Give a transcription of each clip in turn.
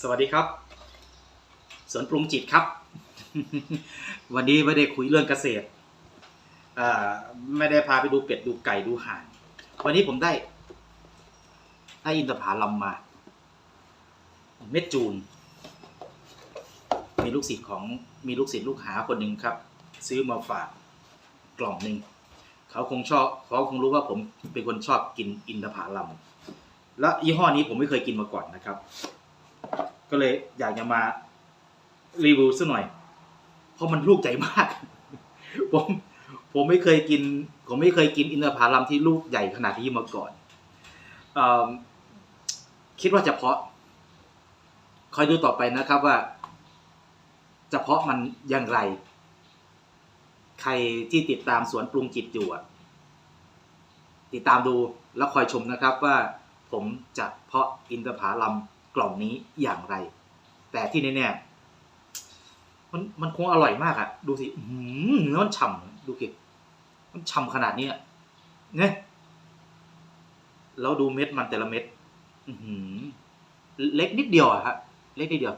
สวัสดีครับสวนปรุงจิตครับ วันนี้ไม่ได้คุยเรื่องเกษตรไม่ได้พาไปดูเป็ดดูไก่ดูห่าน วันนี้ผมได้ ได้อินทผลัมมา เม็ดจูน มีลูกศิษย์ของมีลูกศิษย์ลูกหาคนหนึ่งครับ ซื้อมาฝากกล่องหนึ่งเขาคงชอบเขาคงรู้ว่าผมเป็นคนชอบกินอินทผลัมและยี่ห้อนี้ผมไม่เคยกินมาก่อนนะครับ ก็เลยอยากจะมารีวิวสักหน่อย เพราะมันลูกใหญ่มาก ผมผมไม่เคยกิน ผมไม่เคยกินอินทผลัมที่ลูกใหญ่ขนาดนี้มาก่อนอคิดว่าจะเพาะ คอยดูต่อไปนะครับว่าจะเพาะมันอย่างไร ใครที่ติดตามสวนปรุงจิตอยู่ติดตามดูแล้วคอยชมนะครับว่าผมจะเพาะอินทผลัม กล่องนี้อย่างไร แต่ที่แน่ๆมันมันคงอร่อยมากอะดูสิอื้อเนื้อมันฉ่ำดูสิมันฉ่ำขนาดนี้เนี่ยแล้วดูเม็ดมันแต่ละเม็ดอื้อเล็กนิดเดียวอะฮะเล็กนิดเดียว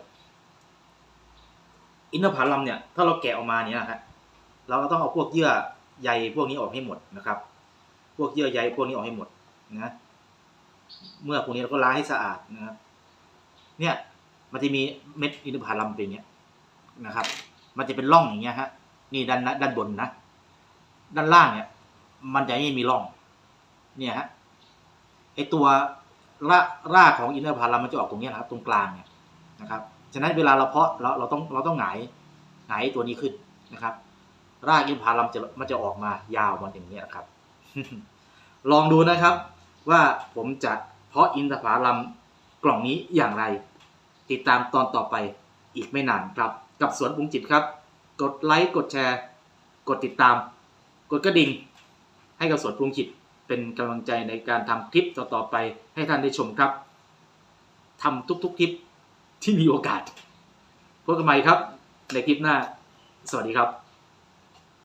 อินทผลัมเนี่ย ถ้าเราแกะออกมาเนี่ยนะฮะเราก็ต้องเอาพวกเยื่อใยพวกนี้ออกให้หมดนะครับ พวกเยื่อใยพวกนี้ออกให้หมดนะ เมื่อพวกนี้เราก็ล้างให้สะอาดนะครับ เนี่ยมันจะมีเม็ดอินทผลัมเป็นอย่างเงี้ยนะครับ มันจะเป็นร่องอย่างเงี้ยฮะนี่ด้านด้านบนนะด้านล่างเนี่ย มันจะไม่มีร่อง เนี่ยฮะไอตัวรากรากของอินทผลัมมันจะออกตรงเนี้ยนะครับ ตรงกลางเนี่ยนะครับฉะนั้นเวลาเราเพาะเราเราต้องเราต้องหงายหงายตัวนี้ขึ้นนะครับ รากอินทผลัมจะมันจะออกมายาวมันอย่างเงี้ยนะครับ ลองดูนะครับ ว่าผมจะเพาะอินทผลัม กล่องนี้อย่างไร ติดตามตอนต่อไปอีกไม่นานครับ กับสวนปุงจิตครับ กดไลค์กดแชร์ กดติดตาม กดกระดิ่ง ให้กับสวนปุงจิตเป็นกำลังใจในการทำคลิปต่อๆไปให้ท่านได้ชมครับทำทุกๆคลิปที่มีโอกาสพบกันใหม่ครับ ในคลิปหน้า สวัสดีครับ